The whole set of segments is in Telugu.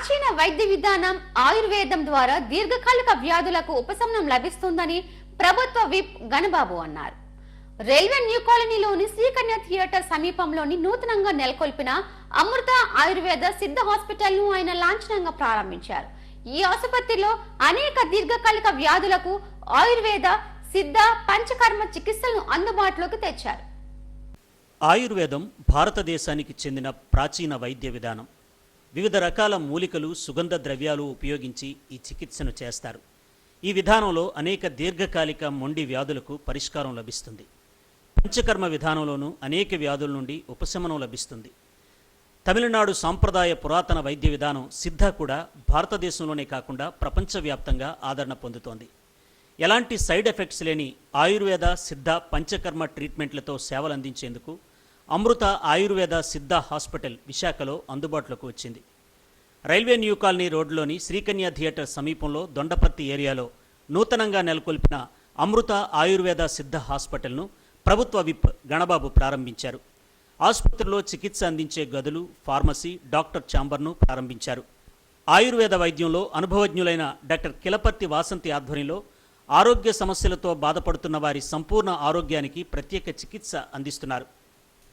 ప్రాచీన వైద్య విధానం ఆయుర్వేదం ద్వారా దీర్ఘకాలిక వ్యాధులకు ఉపశమనం లభిస్తుందని ప్రభుత్వ విప్ గణబాబు అన్నారు. రైల్వే న్యూ కాలనీలోని శ్రీకన్య థియేటర్ సమీపంలోని నూతనంగా నెలకొల్పిన అమృత ఆయుర్వేద సిద్ధ హాస్పిటల్ను ఆయన లాంఛనంగా ప్రారంభించారు. ఈ ఆసుపత్రిలో అనేక దీర్ఘకాలిక వ్యాధులకు ఆయుర్వేద సిద్ధ పంచకర్మ చికిత్సలను అందుబాటులోకి తెచ్చారు. ఆయుర్వేదం భారతదేశానికి చెందిన ప్రాచీన వైద్య విధానం. వివిధ రకాల మూలికలు సుగంధ ద్రవ్యాలు ఉపయోగించి ఈ చికిత్సను చేస్తారు. ఈ విధానంలో అనేక దీర్ఘకాలిక మొండి వ్యాధులకు పరిష్కారం లభిస్తుంది. పంచకర్మ విధానంలోనూ అనేక వ్యాధుల నుండి ఉపశమనం లభిస్తుంది. తమిళనాడు సాంప్రదాయ పురాతన వైద్య విధానం సిద్ధ కూడా భారతదేశంలోనే కాకుండా ప్రపంచవ్యాప్తంగా ఆదరణ పొందుతోంది. ఎలాంటి సైడ్ ఎఫెక్ట్స్ లేని ఆయుర్వేద సిద్ధ పంచకర్మ ట్రీట్మెంట్లతో సేవలందించేందుకు అమృత ఆయుర్వేద సిద్ధ హాస్పిటల్ విశాఖలో అందుబాటులోకి వచ్చింది. రైల్వే న్యూ కాలనీ రోడ్లోని శ్రీకన్య థియేటర్ సమీపంలో దొండపర్తి ఏరియాలో నూతనంగా నెలకొల్పిన అమృత ఆయుర్వేద సిద్ధ హాస్పిటల్ను ప్రభుత్వ విప్ గణబాబు ప్రారంభించారు. ఆసుపత్రిలో చికిత్స అందించే గదులు ఫార్మసీ డాక్టర్ ఛాంబర్ను ప్రారంభించారు. ఆయుర్వేద వైద్యంలో అనుభవజ్ఞులైన డాక్టర్ కిలపర్తి వాసంతి ఆధ్వర్యంలో ఆరోగ్య సమస్యలతో బాధపడుతున్న వారి సంపూర్ణ ఆరోగ్యానికి ప్రత్యేక చికిత్స అందిస్తున్నారు.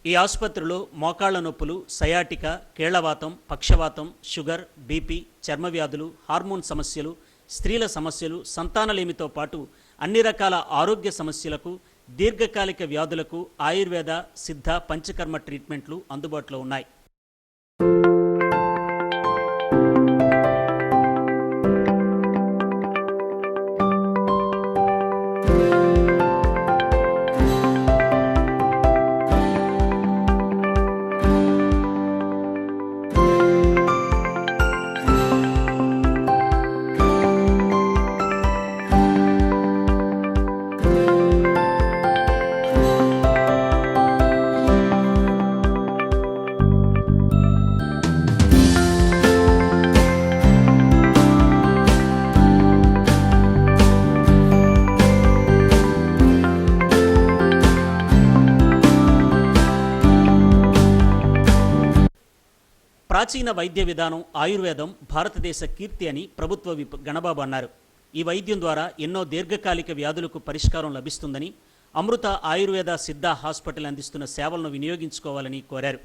ఈ ఆసుపత్రిలో మోకాళ్ళ నొప్పులు సయాటిక కేళ్ళవాతం పక్షవాతం షుగర్ బీపీ చర్మ వ్యాధులు హార్మోన్ సమస్యలు స్త్రీల సమస్యలు సంతానలేమితో పాటు అన్ని రకాల ఆరోగ్య సమస్యలకు దీర్ఘకాలిక వ్యాధులకు ఆయుర్వేద సిద్ధ పంచకర్మ ట్రీట్మెంట్లు అందుబాటులో ఉన్నాయి. ప్రాచీన వైద్య విధానం ఆయుర్వేదం భారతదేశ కీర్తి అని ప్రభుత్వ విప్ గణబాబు అన్నారు. ఈ వైద్యం ద్వారా ఎన్నో దీర్ఘకాలిక వ్యాధులకు పరిష్కారం లభిస్తుందని అమృత ఆయుర్వేద సిద్ధ హాస్పిటల్ అందిస్తున్న సేవలను వినియోగించుకోవాలని కోరారు.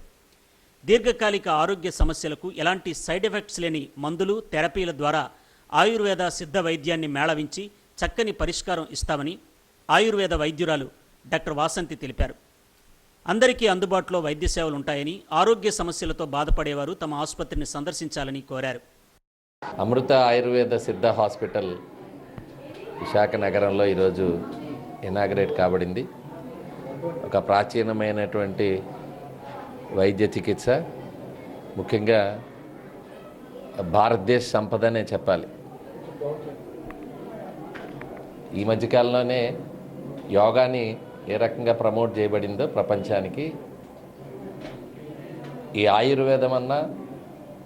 దీర్ఘకాలిక ఆరోగ్య సమస్యలకు ఎలాంటి సైడ్ ఎఫెక్ట్స్ లేని మందులు థెరపీల ద్వారా ఆయుర్వేద సిద్ధ వైద్యాన్ని మేళవించి చక్కని పరిష్కారం ఇస్తామని ఆయుర్వేద వైద్యురాలు డాక్టర్ వాసంతి తెలిపారు. అందరికీ అందుబాటులో వైద్య సేవలు ఉంటాయని ఆరోగ్య సమస్యలతో బాధపడేవారు తమ ఆసుపత్రిని సందర్శించాలని కోరారు. అమృత ఆయుర్వేద సిద్ధ హాస్పిటల్ విశాఖ నగరంలో ఈరోజు ఇనాగరేట్ కాబడింది. ఒక ప్రాచీనమైనటువంటి వైద్య చికిత్స. ముఖ్యంగా భారతదేశ సంపదనే చెప్పాలి. ఈ మధ్యకాలంలోనే యోగాని ఏ రకంగా ప్రమోట్ చేయబడిందో ప్రపంచానికి. ఈ ఆయుర్వేదం అన్నా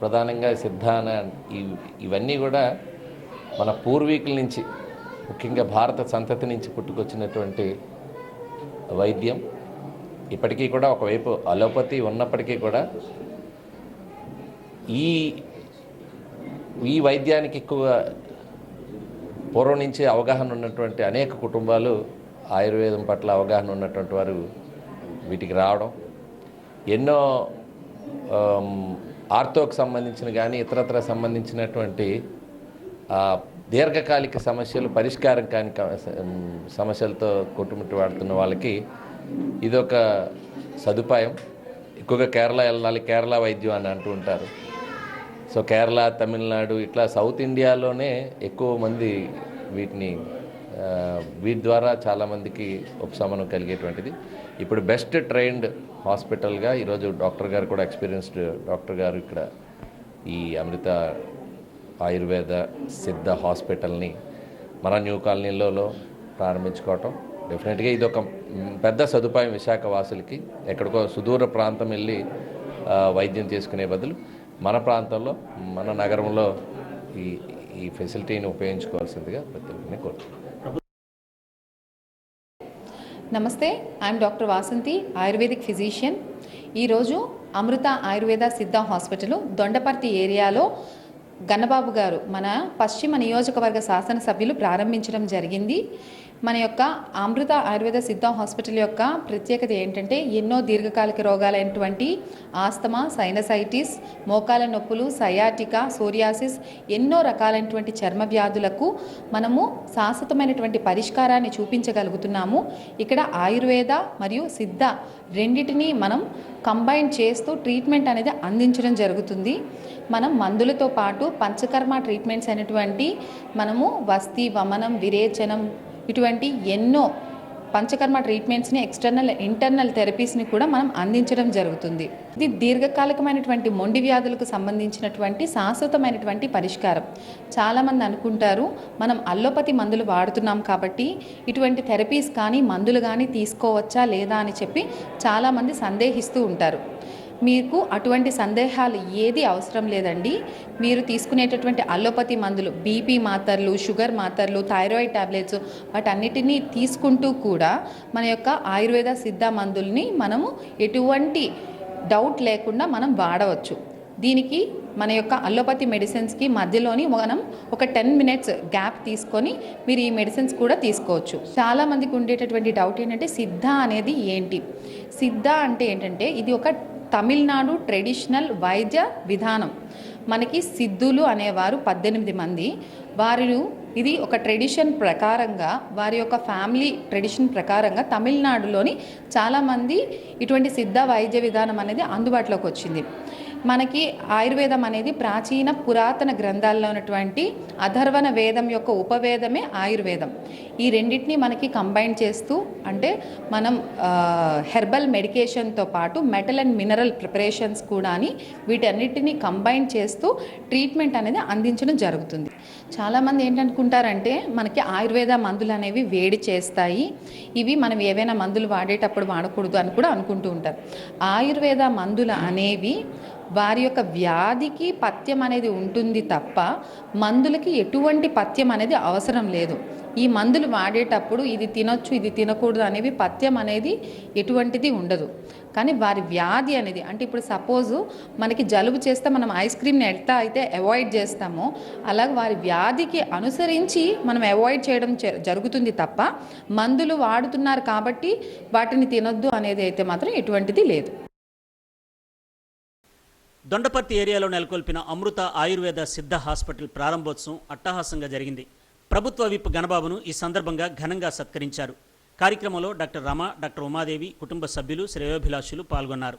ప్రధానంగా సిద్ధాన ఇవన్నీ కూడా మన పూర్వీకుల నుంచి ముఖ్యంగా భారత సంతతి నుంచి పుట్టుకొచ్చినటువంటి వైద్యం. ఇప్పటికీ కూడా ఒకవైపు అలోపతి ఉన్నప్పటికీ కూడా ఈ ఈ వైద్యానికి ఎక్కువ పూర్వం నుంచి అవగాహన ఉన్నటువంటి అనేక కుటుంబాలు ఆయుర్వేదం పట్ల అవగాహన ఉన్నటువంటి వారు వీటికి రావడం. ఎన్నో ఆమ్, ఆర్థోకు సంబంధించిన కానీ ఇతరత్ర సంబంధించినటువంటి దీర్ఘకాలిక సమస్యలు పరిష్కారం కాని క- సమస్యలతో కొట్టుమిట్టు వాడుతున్న వాళ్ళకి ఇదొక సదుపాయం. ఎక్కువగా కేరళ వెళ్ళాలి కేరళ వైద్యం అని అంటూ ఉంటారు. సో కేరళ తమిళనాడు ఇట్లా సౌత్ ఇండియాలోనే ఎక్కువ మంది వీటిని వీటి ద్వారా చాలామందికి ఉపశమనం కలిగేటువంటిది. ఇప్పుడు బెస్ట్ ట్రైన్డ్ హాస్పిటల్గా ఈరోజు డాక్టర్ గారు కూడా ఎక్స్పీరియన్స్డ్ డాక్టర్ గారు ఇక్కడ ఈ అమృత ఆయుర్వేద సిద్ధ హాస్పిటల్ని మన న్యూ కాలనీలలో ప్రారంభించుకోవటం. డెఫినెట్గా ఇది ఒక పెద్ద సదుపాయం విశాఖ వాసులకి ఎక్కడికో సుదూర ప్రాంతం వెళ్ళి వైద్యం చేసుకునే బదులు మన ప్రాంతంలో మన నగరంలో ఈ ఈ ఫెసిలిటీని ఉపయోగించుకోవాల్సిందిగా ప్రతి ఒక్కరిని కోరుతున్నాను. Namaste I'm doctor Vasanthi ayurvedic physician ఈరోజు అమృత ఆయుర్వేద సిద్ధ హాస్పిటల్ దొండపర్తి ఏరియాలో గన్నబాబు గారు మన పశ్చిమ నియోజకవర్గ శాసనసభ్యులు ప్రారంభించడం జరిగింది. మన యొక్క అమృత ఆయుర్వేద సిద్ధ హాస్పిటల్ యొక్క ప్రత్యేకత ఏంటంటే ఎన్నో దీర్ఘకాలిక రోగాలైనటువంటి ఆస్తమా సైనసైటిస్ మోకాల నొప్పులు సయాటికా సోరియాసిస్ ఎన్నో రకాలైనటువంటి చర్మ వ్యాధులకు మనము శాశ్వతమైనటువంటి పరిష్కారాన్ని చూపించగలుగుతున్నాము. ఇక్కడ ఆయుర్వేద మరియు సిద్ధ రెండిటిని మనం కంబైన్ చేస్తూ ట్రీట్మెంట్ అనేది అందించడం జరుగుతుంది. మనం మందులతో పాటు పంచకర్మ ట్రీట్మెంట్స్ అనేటువంటి మనము వస్తి వమనం విరేచనం ఇటువంటి ఎన్నో పంచకర్మ ట్రీట్మెంట్స్ని ఎక్స్టర్నల్ ఇంటర్నల్ థెరపీస్ని కూడా మనం అందించడం జరుగుతుంది. ఇది దీర్ఘకాలికమైనటువంటి మొండి వ్యాధులకు సంబంధించినటువంటి శాశ్వతమైనటువంటి పరిష్కారం. చాలామంది అనుకుంటారు మనం అల్లోపతి మందులు వాడుతున్నాం కాబట్టి ఇటువంటి థెరపీస్ కానీ మందులు కానీ తీసుకోవచ్చా లేదా అని చెప్పి చాలామంది సందేహిస్తూ ఉంటారు. మీకు అటువంటి సందేహాలు ఏది అవసరం లేదండి. మీరు తీసుకునేటటువంటి అల్లోపతి మందులు బీపీ మాత్రలు షుగర్ మాత్రలు థైరాయిడ్ టాబ్లెట్స్ వాటన్నిటినీ తీసుకుంటూ కూడా మన యొక్క ఆయుర్వేద సిద్ధ మందుల్ని మనము ఎటువంటి డౌట్ లేకుండా మనం వాడవచ్చు. దీనికి మన యొక్క అల్లోపతి మెడిసిన్స్కి మధ్యలోని మనం ఒక టెన్ మినిట్స్ గ్యాప్ తీసుకొని మీరు ఈ మెడిసిన్స్ కూడా తీసుకోవచ్చు. చాలా మందికి ఉండేటటువంటి డౌట్ ఏంటంటే సిద్ధ అనేది ఏంటి? సిద్ధ అంటే ఏంటంటే ఇది ఒక తమిళనాడు ట్రెడిషనల్ వైద్య విధానం. మనకి సిద్ధులు అనేవారు పద్దెనిమిది మంది. వారు ఇది ఒక ట్రెడిషన్ ప్రకారంగా వారి యొక్క ఫ్యామిలీ ట్రెడిషన్ ప్రకారంగా తమిళనాడులోని చాలామంది ఇటువంటి సిద్ధ వైద్య విధానం అనేది అందుబాటులోకి వచ్చింది. మనకి ఆయుర్వేదం అనేది ప్రాచీన పురాతన గ్రంథాల్లో ఉన్నటువంటి అధర్వణ వేదం యొక్క ఉపవేదమే ఆయుర్వేదం. ఈ రెండింటిని మనకి కంబైన్ చేస్తూ అంటే మనం హెర్బల్ మెడికేషన్తో పాటు మెటల్ అండ్ మినరల్ ప్రిపరేషన్స్ కూడా అని వీటన్నిటిని కంబైన్ చేస్తూ ట్రీట్మెంట్ అనేది అందించడం జరుగుతుంది. చాలామంది ఏంటనుకుంటారంటే మనకి ఆయుర్వేద మందులు అనేవి వేడి చేస్తాయి. ఇవి మనం ఏవైనా మందులు వాడేటప్పుడు వాడకూడదు అని కూడా అనుకుంటూ ఉంటారు. ఆయుర్వేద మందులు అనేవి వారి యొక్క వ్యాధికి పథ్యం అనేది ఉంటుంది తప్ప మందులకి ఎటువంటి పథ్యం అనేది అవసరం లేదు. ఈ మందులు వాడేటప్పుడు ఇది తినొచ్చు ఇది తినకూడదు అనేవి పథ్యం అనేది ఎటువంటిది ఉండదు. కానీ వారి వ్యాధి అనేది అంటే ఇప్పుడు సపోజు మనకి జలుబు చేస్తే మనం ఐస్ క్రీమ్ని ఎట్లా అయితే అవాయిడ్ చేస్తామో అలాగే వారి వ్యాధికి అనుసరించి మనం అవాయిడ్ చేయడం జ- జరుగుతుంది తప్ప మందులు వాడుతున్నారు కాబట్టి వాటిని తినొద్దు అనేది అయితే మాత్రం ఎటువంటిది లేదు. దొండపర్తి ఏరియాలో నెలకొల్పిన అమృత ఆయుర్వేద సిద్ధ హాస్పిటల్ ప్రారంభోత్సవం అట్టహాసంగా జరిగింది. ప్రభుత్వ విప్ గణబాబును ఈ సందర్భంగా ఘనంగా సత్కరించారు. కార్యక్రమంలో డాక్టర్ రమ డాక్టర్ ఉమాదేవి కుటుంబ సభ్యులు శ్రేయోభిలాషులు పాల్గొన్నారు.